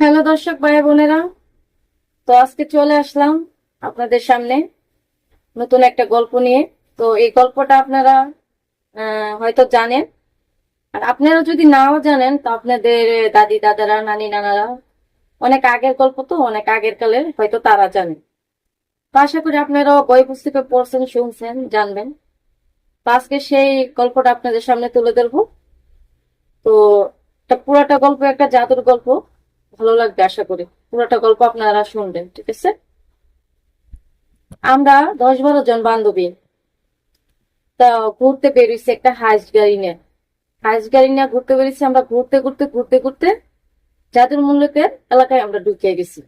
Hello দর্শক, ভাই বোনেরা। তো আজকে চলে আসলাম আপনাদের সামনে নতুন একটা গল্প নিয়ে। তো এই গল্পটা আপনারা হয়তো জানেন। আর আপনারা যদি নাও জানেন, তো আপনাদের দাদি, দাদারা, নানি, নানারা, অনেক আগের গল্প তো, অনেক আগের কালের, হয়তো তারা জানেন তো আশা করি আপনারা বই পুস্তকে পড়ছেন, শুনছেন, জানবেন। তো আজকে সেই গল্পটা আপনাদের সামনে তুলে ধরবো। তো এটা পুরাটা গল্প একটা জাদুর গল্প। ভালো লাগবে আশা করি। পুরোটা গল্প আপনারা শুনবেন, ঠিক আছে? আমরা দশ বারো জন বান্ধবী। তা ঘুরতে বেরিয়েছি একটা হাইস গাড়ি নিয়ে। হাইস গাড়ি নিয়ে ঘুরতে বেরিয়েছি, আমরা ঘুরতে ঘুরতে ঘুরতে ঘুরতে জাদুর মূল্যকের এলাকায় আমরা ঢুকিয়ে গেছি।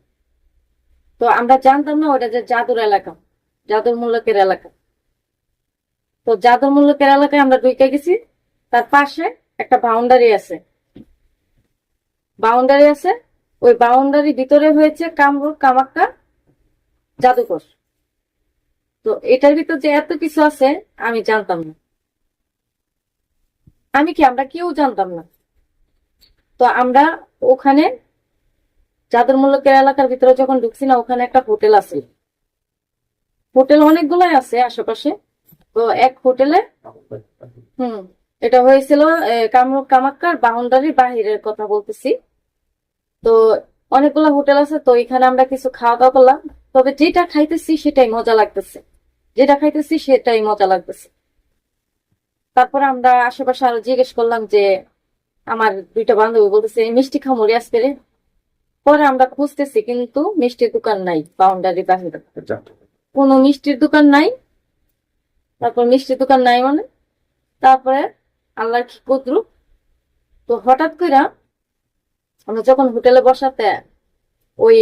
তো আমরা জানতাম না ওটা যে জাদুর এলাকা, জাদুর মূল্যকের এলাকা। তো জাদুর মূল্যকের এলাকায় আমরা ঢুকে গেছি। তার পাশে একটা বাউন্ডারি আছে। বাউন্ডারি আছে। ওই বাউন্ডারি ভিতরে হয়েছে কামরূপ, কামাক্কা, জাদুঘর। তো এটার ভিতর যে এত কিছু আছে, আমি জানতাম না। আমি কি, আমরা কেউ জানতাম না? তো আমরা ওখানে জাদুর মূল্যকের এলাকার ভিতরে যখন ঢুকছি না, ওখানে একটা হোটেল আছে। হোটেল অনেকগুলাই আছে আশেপাশে। তো এক হোটেলে, হুম, এটা হয়েছিল কামরূপ, কামাক্কার বাউন্ডারির বাহিরের কথা বলতেছি। তো অনেকগুলো হোটেল আছে তো এখানে আমরা কিছু খাওয়া দাওয়া করলাম। তবে যেটা খাইতেছি সেটাই মজা লাগতেছে। যেটা খাইতেছি সেটাই মজা লাগতেছে। তারপরে আমরা আশেপাশে আরও জিজ্ঞেস করলাম যে আমার দুইটা বান্ধবী বলতেছে মিষ্টি খামুরি আসতে রে। পরে আমরা খুঁজতেছি কিন্তু মিষ্টির দোকান নাই বাউন্ডারি বাহিরে। কোনো মিষ্টির দোকান নাই। তারপর মিষ্টির দোকান নাই মানে। তারপরে আল্লাহর কি কুদরু তো হঠাৎ করে আমরা যখন হোটেলে বসাতে ওই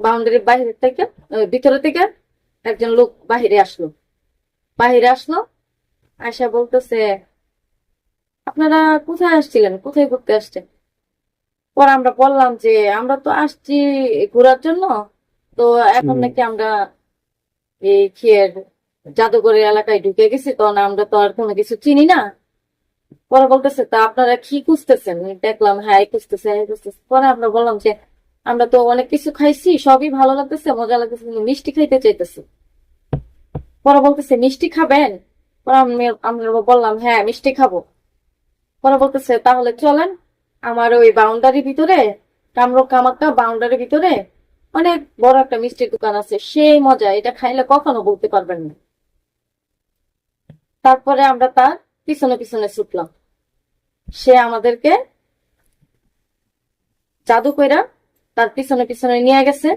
বাউন্ডারির বাইরে থেকে ভিতরে থেকে একজন লোক বাহিরে আসলো। বাহিরে আসলো আয়সা বলতেছে আপনারা কোথায় আসছিলেন? কোথায় ঘুরতে আসছেন? পরে আমরা বললাম যে আমরা তো আসছি ঘোরার জন্য তো এখন নাকি আমরা এই খেয়ের জাদুঘরের এলাকায় ঢুকে গেছি তখন আমরা তো আর কোনো কিছু চিনি না। পরে বলতেছে, তা আপনারা কি খুঁজতেছেন? দেখলাম হ্যাঁ খুঁজতেছে হ্যাঁ খুঁজতেছে। পরে আমরা বললাম যে, আমরা তো অনেক কিছু খাইছি, সবই ভালো লাগতেছে, মজা লাগতেছে মিষ্টি খাইতে চাইতেছি। পরে বলতেছে, মিষ্টি খাবেন? পরে আমি, আমরা বললাম হ্যাঁ মিষ্টি খাব। পরে বলতেছে, তাহলে চলেন, আমার ওই বাউন্ডারির ভিতরে, কামরূপ কামাক্কা বাউন্ডারির ভিতরে অনেক বড় একটা মিষ্টির দোকান আছে, সেই মজা, এটা খাইলে কখনো বলতে পারবেন না। তারপরে আমরা তার পিছনে পিছনে ছুটলাম। সে আমাদেরকে জাদু কইরা তার পিছনে পিছনে নিয়ে গেছে।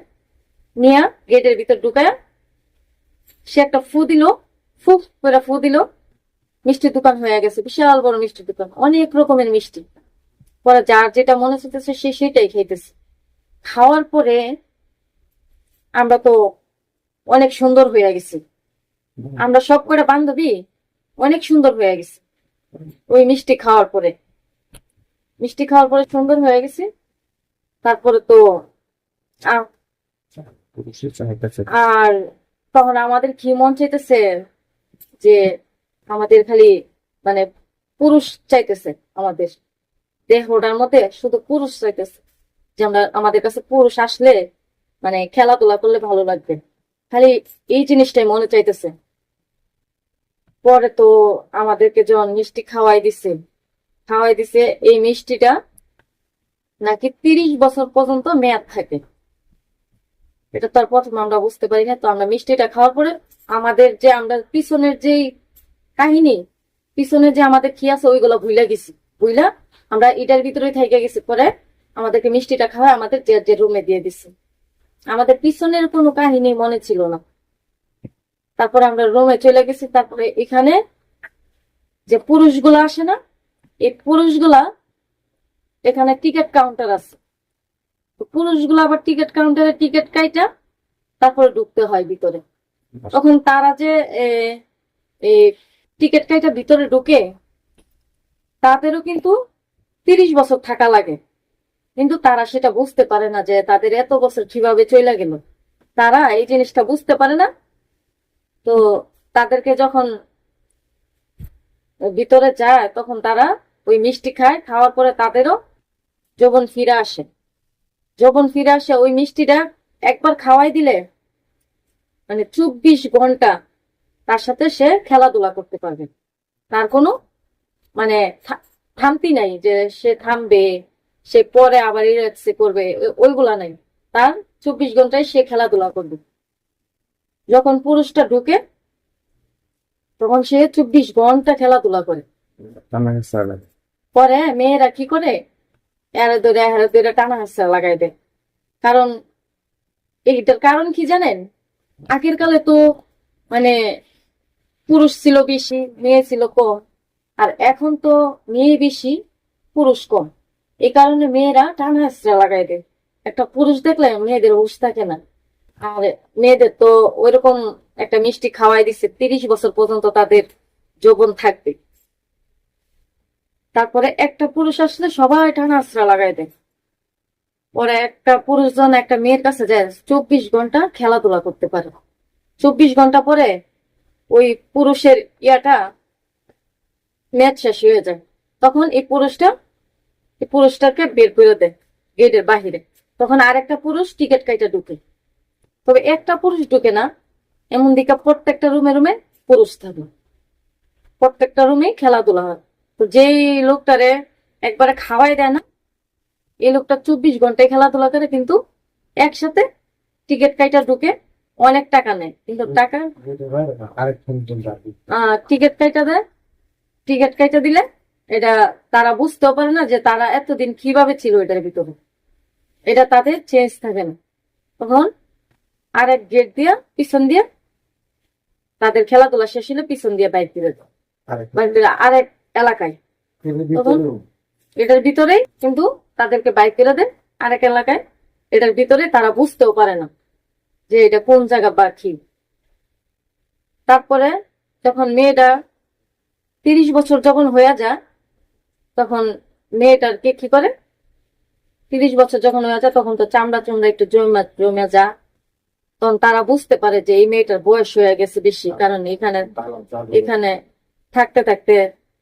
নিয়ে গেটের ভিতর ঢুকায় সে একটা ফু দিল ফু করে ফু দিল। মিষ্টির দোকান হয়ে গেছে বিশাল বড় মিষ্টির দোকান অনেক রকমের মিষ্টি। পরে যার যেটা মনে হচ্ছে সে সেটাই খাইতেছে। খাওয়ার পরে আমরা তো অনেক সুন্দর হয়ে গেছি। আমরা সব করে বান্ধবী অনেক সুন্দর হয়ে গেছি। ওই মিষ্টি খাওয়ার পরে। মিষ্টি খাওয়ার পরে সুন্দর হয়ে গেছে। তারপরে তো আর তখন আমাদের কি মন চাইতেছে যে আমাদের খালি মানে পুরুষ চাইতেছে আমাদের দেহটার মধ্যে শুধু পুরুষ চাইতেছে যে আমরা আমাদের কাছে পুরুষ আসলে মানে খেলাধুলা করলে ভালো লাগবে। খালি এই জিনিসটাই মনে চাইতেছে। পরে তো আমাদেরকে যখন মিষ্টি খাওয়াই দিছে খাওয়াই দিছে এই মিষ্টিটা। নাকি তিরিশ বছর পর্যন্ত মেয়াদ থাকে। এটা তার প্রথম আমরা বুঝতে পারি না। তো আমরা মিষ্টিটা খাওয়ার পরে আমাদের যে আমরা পিছনের যেই কাহিনী, পিছনে যে আমাদের কি আছে ওইগুলো ভুলে গেছি। বুঝলা আমরা এটার ভিতরে থেকে গেছি। পরে আমাদেরকে মিষ্টিটা খাওয়া আমাদের যে যে রুমে দিয়ে দিছে। আমাদের পিছনের কোনো কাহিনী মনে ছিল না। তারপরে আমরা রুমে চলে গেছি। তারপরে এখানে যে পুরুষগুলো আসে না এই পুরুষগুলা এখানে টিকিট কাউন্টার আছে। পুরুষগুলো আবার টিকিট কাউন্টারে টিকিট কাইটা তারপরে ঢুকতে হয় ভিতরে। তখন তারা যে টিকিট কাইটা ভিতরে ঢুকে তাদেরও কিন্তু তিরিশ বছর থাকা লাগে। কিন্তু তারা সেটা বুঝতে পারে না যে তাদের এত বছর কীভাবে চলে গেল। তারা এই জিনিসটা বুঝতে পারে না। তো তাদেরকে যখন ভিতরে যায় তখন তারা ওই মিষ্টি খায়, খাওয়ার পরে তাদেরও যৌবন ফিরে আসে। যৌবন ফিরে আসে ওই মিষ্টিটা একবার খাওয়াই দিলে মানে চব্বিশ ঘণ্টা তার সাথে সে খেলাধুলা করতে পারবে। তার কোনো মানে থামতি নাই যে সে থামবে, সে পরে আবার রিল্যাক্সে করবে ওইগুলা নাই। তার চব্বিশ ঘন্টায় সে খেলাধুলা করবে। যখন পুরুষটা ঢুকে তখন সে চব্বিশ ঘণ্টা খেলাধুলা করে। পরে মেয়েরা কি করে? এরে ধরে এরে ধরে টানা হাসা লাগাই দেয়। কারণ এইটার কারণ কি জানেন? আগের কালে তো মানে পুরুষ ছিল বেশি, মেয়ে ছিল কম। আর এখন তো মেয়ে বেশি, পুরুষ কম। এই কারণে মেয়েরা টানা হাসরা লাগাই দেয়। একটা পুরুষ দেখলে মেয়েদের হুশ থাকে না। আর মেয়েদের তো ওইরকম একটা মিষ্টি খাওয়াই দিচ্ছে তিরিশ বছর পর্যন্ত তাদের যৌবন থাকবে। তারপরে একটা পুরুষ আসলে সবাই টানা আশ্রা লাগাই দেয়। পরে একটা পুরুষজন একটা মেয়ের কাছে যায়, চব্বিশ ঘণ্টা খেলাধুলা করতে পারে। চব্বিশ ঘণ্টা পরে ওই পুরুষের ইয়াটা ম্যাচ শেষ হয়ে যায়। তখন এই পুরুষটা, এই পুরুষটাকে বের করে দেয় গেটের বাহিরে। তখন আর একটা পুরুষ টিকিট কাইটা ঢুকে। তবে একটা পুরুষ ঢুকে না, এমন দিকে প্রত্যেকটা রুমে রুমে পুরুষ থাকে। প্রত্যেকটা রুমে খেলাধুলা হয়। তো যেই লোকটারে একবারে খাওয়াই দেয় না, এই লোকটা চব্বিশ ঘন্টায় খেলাধুলা করে কিন্তু একসাথে টিকিট কাইটা ঢুকে অনেক টাকা নেয়। কিন্তু টাকা টিকিট কাইটা দেয়। টিকিট কাইটা দিলে এটা তারা বুঝতেও পারে না যে তারা এতদিন কীভাবে ছিল এটার ভিতরে। এটা তাদের চেঞ্জ থাকে না। তখন আরেক গেট দিয়া, পিছন দিয়ে তাদের খেলাধুলা শেষ হলে পিছন দিয়ে বাইক দিলে আরেক বাইক এলাকায়। এটার ভিতরেই কিন্তু তাদেরকে বাইক করে দেয় আরেক এলাকায় এটার ভিতরে তারা বুঝতেও পারে না যে এটা কোন জায়গা বা কি। তারপরে যখন মেয়েটা তিরিশ বছর যখন হয়ে যায় তখন মেয়েটার কে কি করে? তিরিশ বছর যখন হয়ে যায় তখন তো চামড়া চুমড়া একটু জমা জমে যা তখন তারা বুঝতে পারে যে এই মেয়েটার বয়স হয়ে গেছে বেশি কারণ এখানে এখানে থাকতে থাকতে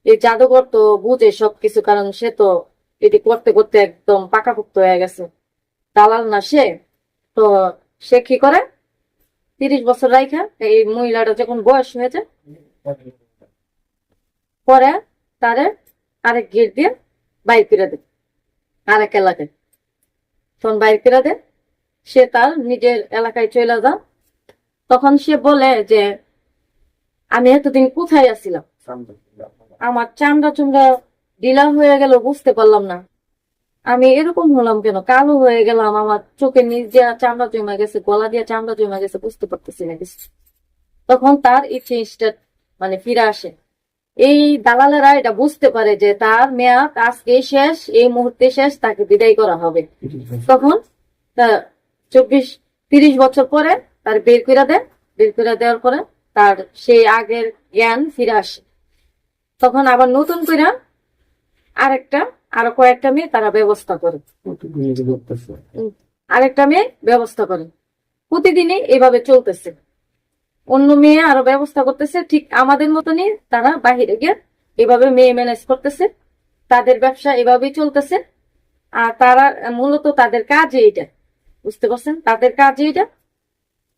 এই জাদুঘর তো বুঝে সবকিছু, কারণ সে তো এটি করতে করতে একদম পাকাপোক্ত হয়ে গেছে। দালাল না সে। তো সে কি করে? তিরিশ বছর রাইখা এই মহিলাটা যখন বয়স হয়েছে, পরে তারে আরেক গেট দিয়ে বাইর করে দেয়, আরেক এলাকায়। তখন বাইর করে দেয়, সে তার নিজের এলাকায় চলে যা তখন সে বলে যে, আমি এতদিন কোথায় আছিলাম? আমার চামড়া চুমড়া ঢিলা হয়ে গেল, বুঝতে পারলাম না। আমি এরকম হলাম কেন? কালো হয়ে গেলাম, আমার চোখের নিচ দিয়ে চামড়া জমে গেছে, গলা দিয়ে চামড়া জমে গেছে, বুঝতে পারতেছি না কিছু। তখন তার এই মানে ফিরে আসে। এই দালালেরা এটা বুঝতে পারে যে তার মেয়াদ আজকে শেষ, এই মুহূর্তে শেষ, তাকে বিদায় করা হবে। তখন চব্বিশ, তিরিশ বছর পরে তার বের করে দেয় বের করে দেওয়ার পরে তার সেই আগের জ্ঞান ফিরে আসে। তখন আবার নতুন করে আরেকটা, আরও কয়েকটা মেয়ে তারা ব্যবস্থা করে। আরেকটা মেয়ে ব্যবস্থা করে। প্রতিদিনই এভাবে চলতেছে। অন্য মেয়ে আরও ব্যবস্থা করতেছে। ঠিক আমাদের মতনই তারা বাহিরে গিয়ে এভাবে মেয়ে ম্যানেজ করতেছে। তাদের ব্যবসা এভাবেই চলতেছে। আর তারা মূলত তাদের কাজে এটা বুঝতে পারছেন? তাদের কাজে এটা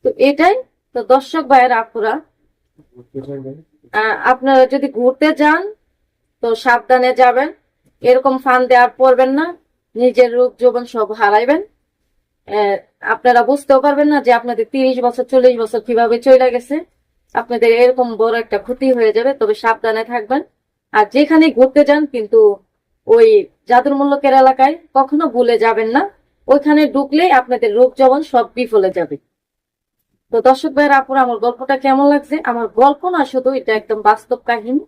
তো এটাই তো দর্শক ভাইয়ের আপুরা আপনারা যদি ঘুরতে যান, তো সাবধানে যাবেন। এরকম ফান দেওয়ার পড়বেন না। নিজের রূপ যৌবন সব হারাইবেন। আপনারা বুঝতেও পারবেন না যে আপনাদের তিরিশ বছর, চল্লিশ বছর কীভাবে চলে গেছে। আপনাদের এরকম বড় একটা ক্ষতি হয়ে যাবে, তবে সাবধানে থাকবেন। আর যেখানে ঘুরতে যান, কিন্তু ওই জাদুর মূল্যকের এলাকায় কখনো ভুলে যাবেন না। ওইখানে ঢুকলেই আপনাদের রোগ যৌবন সব বিফলে যাবে। তো দর্শক ভাইয়ের, আপুর আমার গল্পটা কেমন লাগছে? আমার গল্প না, শুধু এটা একদম বাস্তব কাহিনী।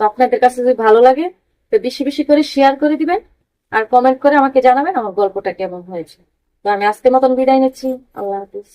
তো আপনাদের কাছে যদি ভালো লাগে, তো বেশি বেশি করে শেয়ার করে দিবেন আর কমেন্ট করে আমাকে জানাবেন আমার গল্পটা কেমন হয়েছে। তো আমি আজকের মতন বিদায় নিচ্ছি। আল্লাহ হাফিজ।